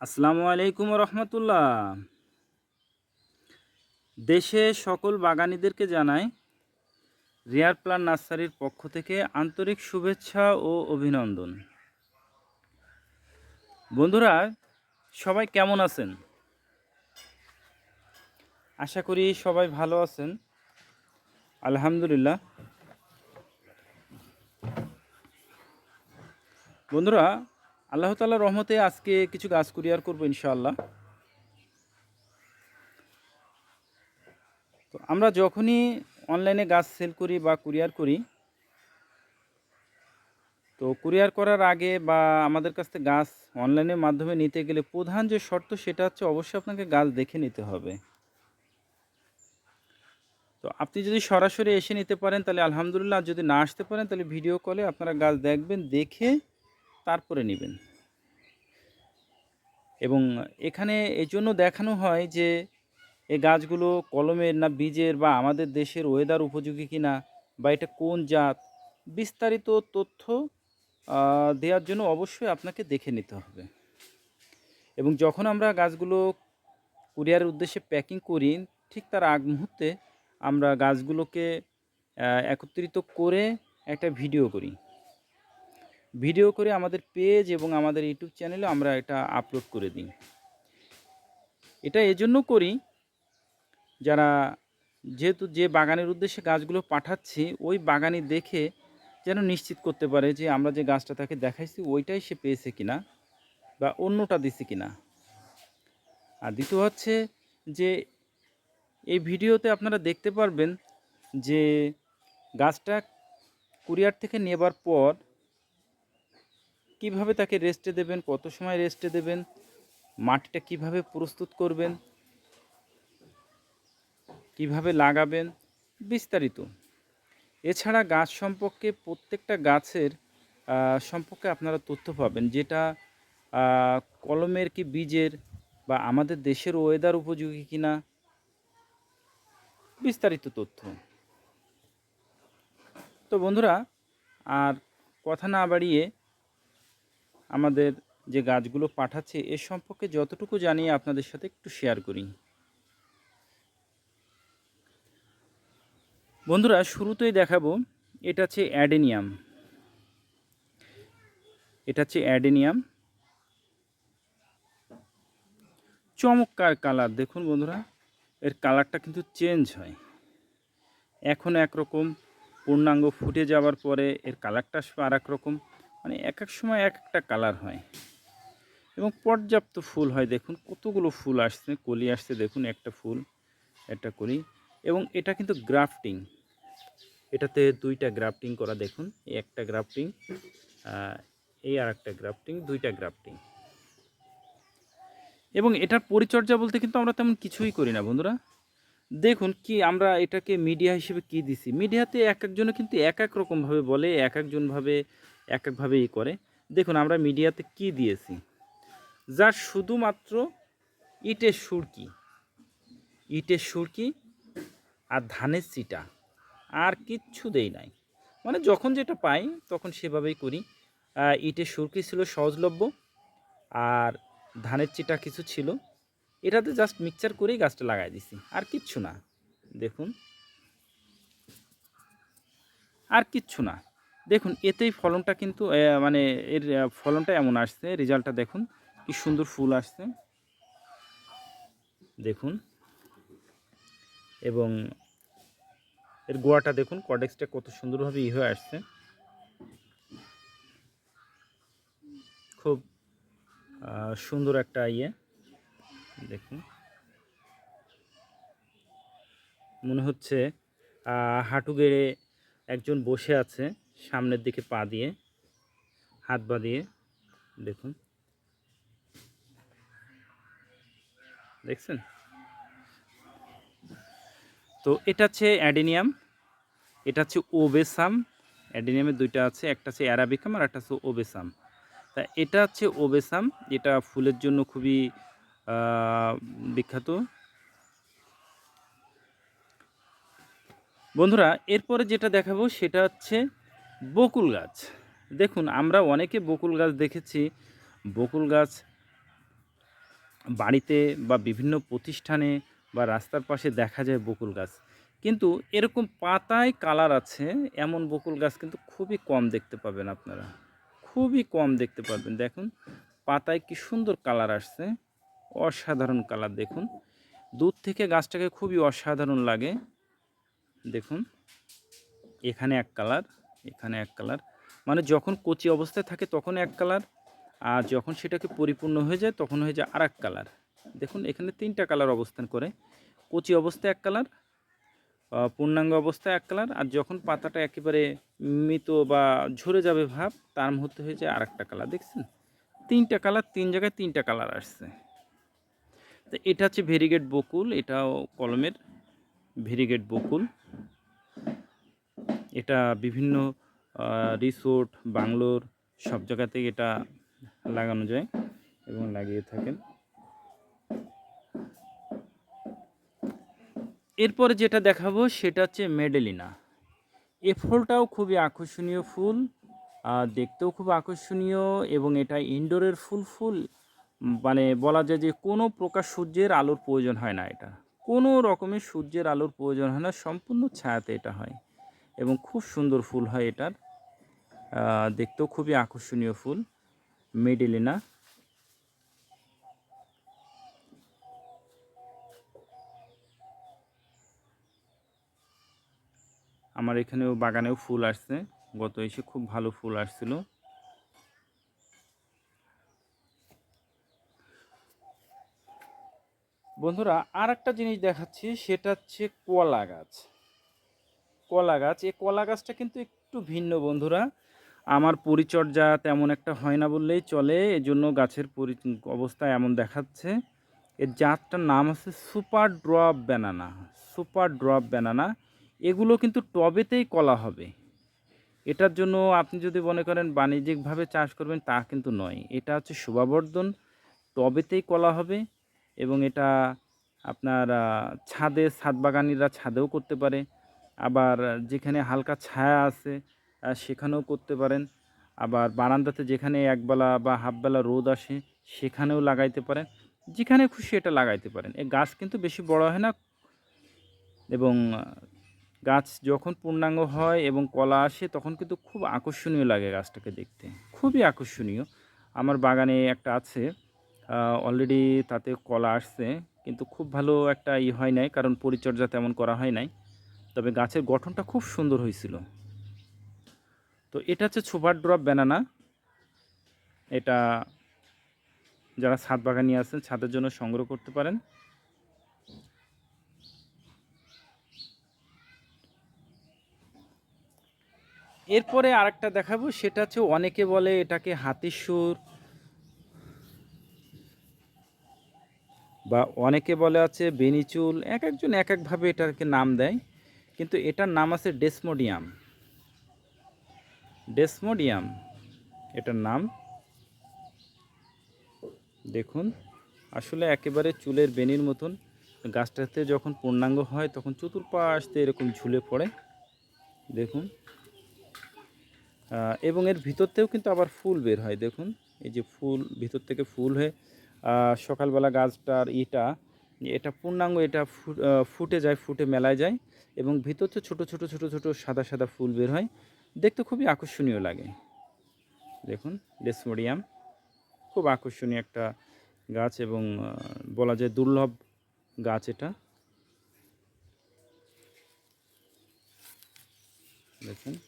আসসালামু আলাইকুম রহমতুল্লাহ। দেশে সকল বাগানীদেরকে জানাই, রিয়ার প্লান নার্সারির পক্ষ থেকে আন্তরিক শুভেচ্ছা ও অভিনন্দন। বন্ধুরা, সবাই কেমন আছেন? আশা করি সবাই ভালো আছেন। আলহামদুলিল্লাহ। বন্ধুরা আল্লাহ তাল্লাহ রহমতে আজকে কিছু গাছ কুরিয়ার করব ইনশাআল্লাহ। তো আমরা যখনই অনলাইনে গাছ সেল করি বা কুরিয়ার করি, তো কুরিয়ার করার আগে বা আমাদের কাছ থেকে গাছ অনলাইনের মাধ্যমে নিতে গেলে প্রধান যে শর্ত সেটা হচ্ছে অবশ্যই আপনাকে গাছ দেখে নিতে হবে। তো আপনি যদি সরাসরি এসে নিতে পারেন, তাহলে আলহামদুলিল্লাহ যদি না আসতে পারেন, তাহলে ভিডিও কলে আপনারা গাছ দেখবেন, দেখে তারপরে নেবেন। এবং এখানে এই জন্য দেখানো হয় যে এই গাছগুলো কলমের না বীজের বা আমাদের দেশের ওয়েদার উপযোগী কিনা বা এটা কোন জাত, বিস্তারিত তথ্য দেওয়ার জন্য অবশ্যই আপনাকে দেখে নিতে হবে। এবং যখন আমরা গাছগুলো কুরিয়ারের উদ্দেশ্যে প্যাকিং করি, ঠিক তার আগ মুহূর্তে আমরা গাছগুলোকে একত্রিত করে একটা ভিডিও করি। ভিডিও করে আমাদের পেজ এবং আমাদের ইউটিউব চ্যানেলে আমরা এটা আপলোড করে দিই। এটা এজন্য করি, যারা যেহেতু যে বাগানের উদ্দেশ্যে গাছগুলো পাঠাচ্ছি, ওই বাগানি দেখে যেন নিশ্চিত করতে পারে যে আমরা যে গাছটা তাকে দেখাইছি, ওইটাই সে পেয়েছে কিনা বা অন্যটা দিছে কিনা। আর দ্বিতীয় হচ্ছে যে এই ভিডিওতে আপনারা দেখতে পারবেন যে গাছটা কুরিয়ার থেকে নেবার পর কীভাবে তাকে রেস্টে দেবেন? কত সময় রেস্টে দেবেন? মাটিটা কীভাবে প্রস্তুত করবেন? কীভাবে লাগাবেন? বিস্তারিত। এছাড়া গাছ সম্পর্কে প্রত্যেকটা গাছের সম্পর্কে আপনারা তথ্য পাবেন, যেটা কলমের কি বীজের বা আমাদের দেশের ওয়েদার উপযোগী কিনা। বিস্তারিত তথ্য। তো বন্ধুরা, আর কথা না বাড়িয়ে আমাদের যে গাছগুলো পাঠাচ্ছে, এ সম্পর্কে যতটুকু জানি আপনাদের সাথে একটু শেয়ার করি। বন্ধুরা, শুরুতেই দেখাবো, এটা হচ্ছে অ্যাডেনিয়াম। এটা হচ্ছে অ্যাডেনিয়াম। চমৎকার কালার। দেখুন বন্ধুরা, এর কালারটা কিন্তু চেঞ্জ হয়। এখন একরকম, পূর্ণাঙ্গ ফুটে যাওয়ার পরে এর কালারটা আসবে আর রকম। মানে এক এক সময় এক একটা কালার হয়। এবং পর্যাপ্ত ফুল হয়, দেখুন কতগুলো ফুল আসছে, কলি আসছে, দেখুন একটা ফুল, একটা কলি। এবং এটা কিন্তু গ্রাফটিং এটাতে দুইটা গ্রাফটিং করা, দেখুন, এই একটা গ্রাফটিং এই আর একটা গ্রাফটিং দুইটা গ্রাফটিং এবং এটার পরিচর্যা বলতে কিন্তু আমরা তেমন কিছুই করি না, বন্ধুরা। দেখুন কি, আমরা এটাকে মিডিয়া হিসেবে কি দিছি? মিডিয়াতে এক একজনে কিন্তু এক এক রকমভাবে বলে, এক একজনভাবে এক একভাবে ই করে। দেখুন, আমরা মিডিয়াতে কি দিয়েছি? যার শুধুমাত্র ইটের সুরকি ইটের সুরকি আর ধানের চিটা আর কিচ্ছু দেই নাই। মানে যখন যেটা পাই, তখন সেভাবেই করি। ইটের সুরকি ছিল সহজলভ্য? আর ধানের চিটা কিছু ছিল। এটাতে জাস্ট মিক্সচার করেই গাছটা লাগাই দিছি। আর কিচ্ছু না। দেখুন। আর কিচ্ছু না। দেখুন, এতেই ফলনটা কিন্তু মানে এর ফলনটা এমন আসছে। রেজাল্টটা দেখুন, কি সুন্দর ফুল আসছে। দেখুন। এবং এর গোয়াটা দেখুন কডেক্সটা কত সুন্দরভাবে ই হয়ে আসছে। খুব সুন্দর একটা ইয়ে। দেখুন। মনে হচ্ছে হাঁটু গেড়ে একজন বসে আছে। সামনের দিকে পা দিয়ে, হাত পা দিয়ে দেখুন। দেখছেন? তো এটা হচ্ছে অ্যাডেনিয়াম, এটা হচ্ছে ওবেসাম। অ্যাডেনিয়ামের দুইটা আছে, একটা হচ্ছে অ্যারাবিকাম আর একটা হচ্ছে ওবেসাম। তা এটা হচ্ছে ওবেসাম যেটা ফুলের জন্য খুবই বিখ্যাত। বন্ধুরা, এরপরে যেটা দেখাবো সেটা হচ্ছে বকুল গাছ। দেখুন, আমরা অনেকে বকুল গাছ দেখেছি। বকুল গাছ বাড়িতে বা বিভিন্ন প্রতিষ্ঠানে বা রাস্তার পাশে দেখা যায় বকুল গাছ। কিন্তু এরকম পাতায় কালার আছে, এমন বকুল গাছ কিন্তু খুবই কম দেখতে পাবেন আপনারা। খুবই কম দেখতে পাবেন দেখুন, পাতায় কি সুন্দর কালার আসছে। অসাধারণ কালার, দেখুন। দূর থেকে গাছটাকে খুবই অসাধারণ লাগে। দেখুন, এখানে এক কালার। এখানে এক কালার। মানে যখন কচি অবস্থায় থাকে তখন এক কালার, আর যখন সেটাকে পরিপূর্ণ হয়ে যায় তখন হয়ে যায় আর এক কালার। দেখুন, এখানে তিনটা কালার অবস্থান করে। কচি অবস্থায় এক কালার পূর্ণাঙ্গ অবস্থায় এক কালার, আর যখন পাতাটা একেবারে মৃত বা ঝরে যাবে ভাব, তার মুহূর্তে হয়ে যায় আর একটা কালার, দেখছেন? তিনটা কালার, তিন জায়গায় তিনটা কালার আসছে। তো এটা হচ্ছে ভেরিগেট বকুল, এটাও কলমের ভেরিগেট বকুল। এটা বিভিন্ন রিসোর্ট বাংলোর সব জায়গাতেই এটা লাগানো যায় এবং লাগিয়ে থাকেন। এরপরে যেটা দেখাবো সেটা হচ্ছে মেডেলিনা এ ফুলটাও খুবই আকর্ষণীয় ফুল দেখতেও খুব আকর্ষণীয় এবং এটা ইনডোরের ফুল ফুল মানে বলা যায় যে কোনো প্রকার সূর্যের আলোর প্রয়োজন হয় না এটা। কোনো রকমের সূর্যের আলোর প্রয়োজন হয় না, সম্পূর্ণ ছায়াতে এটা হয়। এবং খুব সুন্দর ফুল হয় এটার। দেখতেও খুবই আকর্ষণীয় ফুল। মেডেলিনা আমার এখানেও বাগানেও ফুল আসছে। গত এসে খুব ভালো ফুল আসছিল। বন্ধুরা আর একটা জিনিস দেখাচ্ছি, সেটা হচ্ছে কলা গাছ। কলা গাছ, এই কলা গাছটা কিন্তু একটু ভিন্ন বন্ধুরা। আমার পরিচর্যা তেমন একটা হয় না বললেই চলে, এজন্য গাছের পরি, অবস্থা এমন দেখাচ্ছে। এর জাতটার নাম আছে super drop banana, super drop banana. এগুলো কিন্তু টবেতেই কলা হবে। এটার জন্য আপনি যদি মনে করেন বাণিজ্যিকভাবে চাষ করবেন, তা কিন্তু নয়। এটা হচ্ছে শোভাবর্ধন, টবেতেই কলা হবে এবং এটা আপনার ছাদে, ছাদ বাগানিরা ছাদেও করতে পারে। আবার যেখানে হালকা ছায়া আছে সেখানেও করতে পারেন। আবার বারান্দাতে যেখানে একবেলা বা হাফবেলা রোদ আসে, সেখানেও লাগাইতে পারেন। যেখানে খুশি এটা লাগাইতে পারেন। এই গাছ কিন্তু বেশি বড় হয় না এবং গাছ যখন পূর্ণাঙ্গ হয় এবং কলা আসে, তখন কিন্তু খুব আকর্ষণীয় লাগে গাছটাকে দেখতে। খুবই আকর্ষণীয়। আমার বাগানে একটা আছে অলরেডি তাতে কলা আসছে, কিন্তু খুব ভালো একটা ই হয় নাই, কারণ পরিচর্যা তেমন করা হয় নাই। তবে গাছের গঠনটা খুব সুন্দর হয়েছিল। তো এটা হচ্ছে সুপার ড্রপ ব্যানানা। এটা যারা ছাদ বাগানি আছেন, ছাদের জন্য সংগ্রহ করতে পারেন। এরপরে আরেকটা দেখাবো, সেটা হচ্ছে অনেকে বলে এটাকে হাতির সুর বা অনেকে বলে আছে বেনিচুল, এক একজন এক একভাবে এটাকে নাম দেয়। কিন্তু এটার নাম আছে ডেসমোডিয়াম। ডেসমোডিয়াম, এটার নাম, দেখুন, আসলে একেবারে চুলের বেনির মতন। গাছটাতে যখন পূর্ণাঙ্গ হয়, তখন চতুর্পাশ দিয়ে এরকম ঝুলে পড়ে, দেখুন। এবং এর ভিতরতেও কিন্তু আবার ফুল বের হয়, দেখুন। এই যে ফুল, ভিতর থেকে ফুল হয়ে সকালবেলা গাছটার ইটা, এটা পূর্ণাঙ্গ, এটা ফুটে যায়, ফুটে মেলায় যায়। এবং ভিতরতে ছোট ছোট ছোট ছোট সাদা সাদা ফুল বের হয়। দেখতে খুবই আকর্ষণীয় লাগে। দেখুন, ডেসমোডিয়াম। খুব আকর্ষণীয় একটা গাছ এবং বলা যায় দুর্লভ গাছ এটা। দেখুন।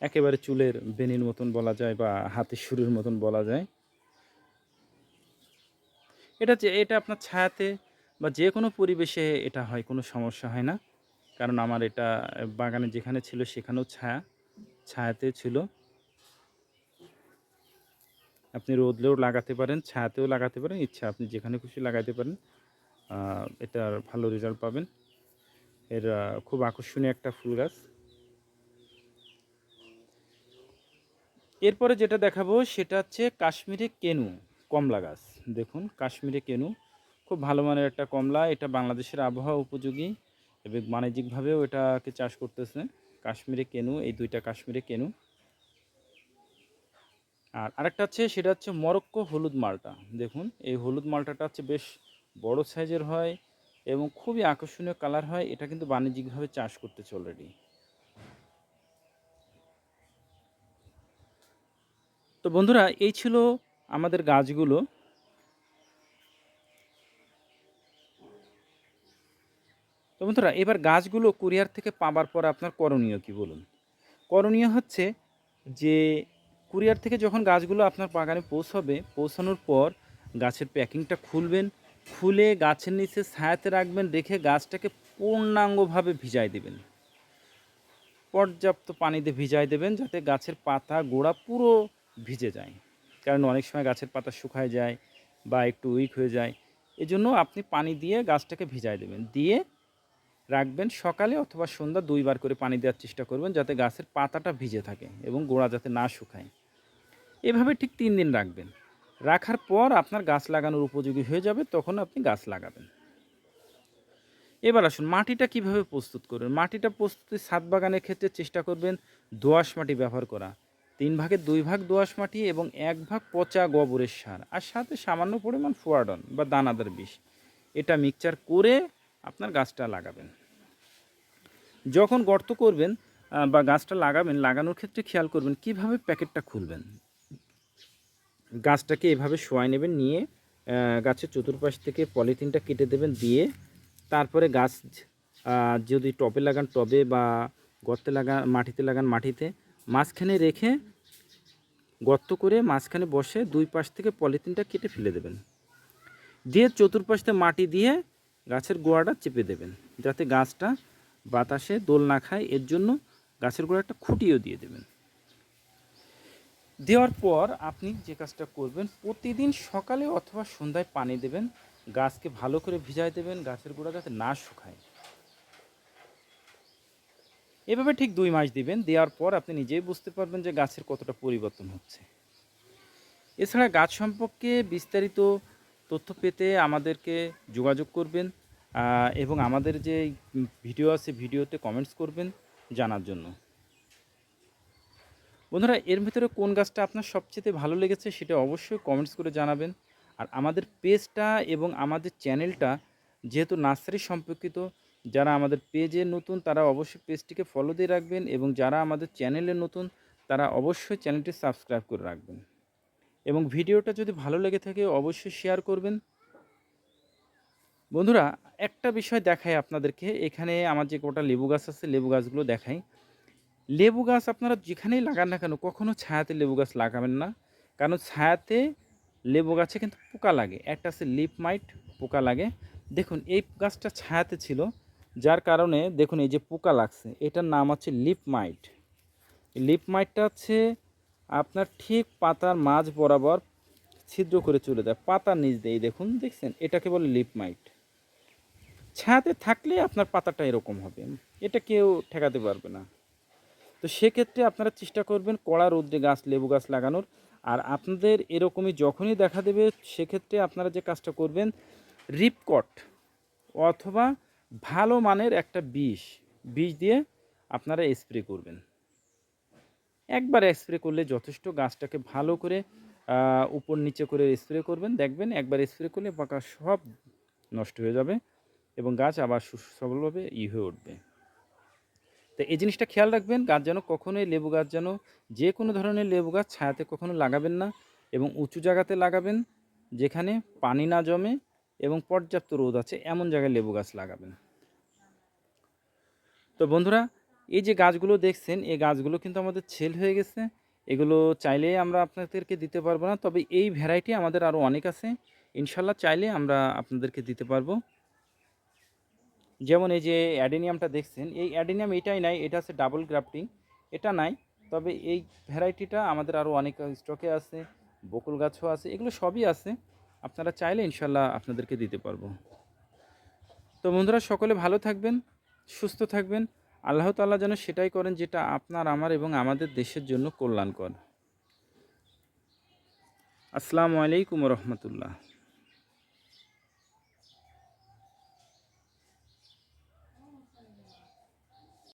একেবারে চুলের বেনির মতন বলা যায় বা হাতের শুরুর মতন বলা যায়। এটা যে, এটা আপনার ছায়াতে বা যে কোনো পরিবেশে এটা হয়, কোনো সমস্যা হয় না। কারণ আমার এটা বাগানে যেখানে ছিল সেখানেও ছায়া ছায়াতে ছিল। আপনি রোদলেও লাগাতে পারেন, ছায়াতেও লাগাতে পারেন, ইচ্ছা আপনি যেখানে খুশি লাগাতে পারেন এটার ভালো রেজাল্ট পাবেন। এর খুব আকর্ষণীয় একটা ফুল গাছ। এরপরে যেটা দেখাবো সেটা হচ্ছে কাশ্মীরি কেনু, কমলা গাছ। দেখুন, কাশ্মীরি কেনু। খুব ভালো মানের একটা কমলা। এটা বাংলাদেশের আবহাওয়া উপযোগী এবং বাণিজ্যিকভাবেও এটাকে চাষ করতেছে। কাশ্মীরে কেনু, এই দুইটা কাশ্মীরে কেনু। আর আরেকটা হচ্ছে, সেটা হচ্ছে মরক্কো হলুদ মালটা। দেখুন, এই হলুদ মালটাটা হচ্ছে বেশ বড় সাইজের হয় এবং খুবই আকর্ষণীয় কালার হয়। এটা কিন্তু বাণিজ্যিকভাবে চাষ করতেছে অলরেডি তো বন্ধুরা, এই ছিল আমাদের গাছগুলো। বন্ধুরা, এবার গাছগুলো কুরিয়ার থেকে পাবার পর আপনার করণীয় কি বলুন? করণীয় হচ্ছে যে, কুরিয়ার থেকে যখন গাছগুলো আপনার বাগানে পৌঁছাবে, পৌঁছানোর পর গাছের প্যাকিংটা খুলবেন, খুলে গাছের নিচে ছায়াতে রাখবেন, রেখে গাছটাকে পূর্ণাঙ্গভাবে ভিজাই দেবেন। পর্যাপ্ত পানিতে ভিজাই দেবেন যাতে গাছের পাতা গোড়া পুরো ভিজে যায়। কারণ অনেক সময় গাছের পাতা শুকায় যায় বা একটু উইক হয়ে যায়। এজন্য আপনি পানি দিয়ে গাছটাকে ভিজাই দেবেন। দিয়ে রাখবেন সকালে অথবা সন্ধ্যা দুইবার করে পানি দেওয়ার চেষ্টা করবেন যাতে গাছের পাতাটা ভিজে থাকে এবং গোড়া যাতে না শুকায়। এভাবে ঠিক তিন দিন রাখবেন। রাখার পর আপনার গাছ লাগানোর উপযোগী হয়ে যাবে, তখন আপনি গাছ লাগাবেন। এবার আসুন, মাটিটা কীভাবে প্রস্তুত করবেন? মাটিটা প্রস্তুতি ছাদ বাগানের ক্ষেত্রে চেষ্টা করবেন দোআঁশ মাটি ব্যবহার করা। তিন ভাগের দুই ভাগ দোআঁশ মাটি এবং এক ভাগ পচা গোবরের সার। আর সাথে সামান্য পরিমাণ ফোয়াডন বা দানাদার বিষ। এটা মিক্সচার করে আপনার গাছটা লাগাবেন। যখন গর্ত করবেন বা গাছটা লাগাবেন, লাগানোর ক্ষেত্রে খেয়াল করবেন কীভাবে প্যাকেটটা খুলবেন। গাছটাকে এভাবে শোয়াই নেবেন, নিয়ে গাছের চতুর্পাশ থেকে পলিথিনটা কেটে দেবেন, দিয়ে তারপরে গাছ যদি টবে লাগান, টবে বা গর্তে লাগান, মাটিতে লাগান, মাটিতে মাঝখানে রেখে গর্ত করে মাঝখানে বসে দুই পাশ থেকে পলিথিনটা কেটে ফেলে দেবেন। দিয়ে চতুর্পাশে মাটি দিয়ে গাছের গোড়াটা চেপে দেবেন, যাতে গাছটা বাতাসে দোল না খায়। এর জন্য গাছের গোড়াটা খুঁটিয়েও দিয়ে দেবেন। দেওয়ার পর আপনি যে কাজটা করবেন, প্রতিদিন সকালে অথবা সন্ধ্যায় পানি দেবেন, গাছকে ভালো করে ভিজাই দেবেন, গাছের গোড়া যাতে না শুকায়। এভাবে ঠিক দুই মাস দিবেন, দেওয়ার পর আপনি নিজেই বুঝতে পারবেন যে গাছের কতটা পরিবর্তন হচ্ছে। এছাড়া গাছ সম্পর্কে বিস্তারিত তথ্য পেতে আমাদেরকে যোগাযোগ করবেন এবং আমাদের যে ভিডিও আছে ভিডিওতে কমেন্টস করবেন জানার জন্য। বন্ধুরা, এর ভিতরে কোন গাছটা আপনার সবচেয়ে ভালো লেগেছে সেটা অবশ্যই কমেন্টস করে জানাবেন। আর আমাদের পেজটা এবং আমাদের চ্যানেলটা যেহেতু নার্সারি সম্পর্কিত, যারা আমাদের পেজে নতুন তারা অবশ্যই পেজটিকে ফলো দিয়ে রাখবেন এবং যারা আমাদের চ্যানেলে নতুন তারা অবশ্যই চ্যানেলটি সাবস্ক্রাইব করে রাখবেন। এবং ভিডিওটা যদি ভালো লেগে থাকে অবশ্যই শেয়ার করবেন। বন্ধুরা, একটা বিষয় দেখাই আপনাদেরকে। এখানে আমার যে গোটা লেবু গাছ আছে, লেবু গাছগুলো দেখাই। লেবু গাছ আপনারা যেখানেই লাগান না কেন, কখনো ছায়াতে লেবু গাছ লাগাবেন না। কারণ ছায়াতে লেবু গাছে কিন্তু পোকা লাগে। একটা আছে লিপ মাইট, পোকা লাগে। দেখুন, এই গাছটা ছায়াতে ছিল। যার কারণে দেখুন, এই যে পোকা লাগছে, এটার নাম হচ্ছে লিপ মাইট। লিপ মাইটটা হচ্ছে আপনার ঠিক পাতার মাঝ বরাবর ছিদ্র করে চলে যায়, পাতার নিচ দিয়ে। দেখুন, দেখছেন? এটাকে বলে লিপ মাইট ছায়াতে থাকলে আপনার পাতাটা এরকম হবে। এটা কেউ ঠেকাতে পারবে না। তো সেক্ষেত্রে আপনারা চেষ্টা করবেন কড়া রোদ্রে গাছ, লেবু গাছ লাগানোর। আর আপনাদের এরকমই যখনই দেখা দেবে, সেক্ষেত্রে আপনারা যে কাজটা করবেন, রিপকট অথবা ভালো মানের একটা বিষ বিষ দিয়ে আপনারা স্প্রে করবেন। একবার স্প্রে করলে যথেষ্ট গাছটাকে ভালো করে উপর নিচে করে স্প্রে করবেন। দেখবেন একবার স্প্রে করলে পাকা সব নষ্ট হয়ে যাবে এবং গাছ আবার সুসবলভাবে ই হয়ে উঠবে। তো এই জিনিসটা খেয়াল রাখবেন, গাছ যেন কখনোই লেবু গাছ যেন যে কোনো ধরনের লেবু গাছ ছায়াতে কখনো লাগাবেন না এবং উঁচু জায়গাতে লাগাবেন, যেখানে পানি না জমে এবং পর্যাপ্ত রোদ আছে, এমন জায়গায় লেবু গাছ লাগাবেন। তো বন্ধুরা এই যে গাছগুলো দেখছেন, এই গাছগুলো কিন্তু আমাদের ছেল হয়ে গেছে। এগুলো চাইলে আমরা আপনাদেরকে দিতে পারব না, তবে এই ভ্যারাইটি আমাদের আরও অনেক আছে। ইনশাল্লাহ চাইলে আমরা আপনাদেরকে দিতে পারব। যেমন এই যে অ্যাডেনিয়ামটা দেখছেন, এই অ্যাডেনিয়াম এটাই নাই, এটা হচ্ছে ডাবল গ্রাফটিং। এটা নাই, তবে এই ভ্যারাইটিটা আমাদের আরও অনেক স্টকে আছে, বকুল গাছও আছে, এগুলো সবই আছে। আপনারা চাইলে ইনশাল্লাহ আপনাদেরকে দিতে পারব। তো বন্ধুরা, সকলে ভালো থাকবেন, সুস্থ থাকবেন। আল্লাহ তাল্লাহ যেন সেটাই করেন যেটা আপনার, আমার এবং আমাদের দেশের জন্য কল্যাণকর। আসসালামু আলাইকুম রহমতুল্লাহ।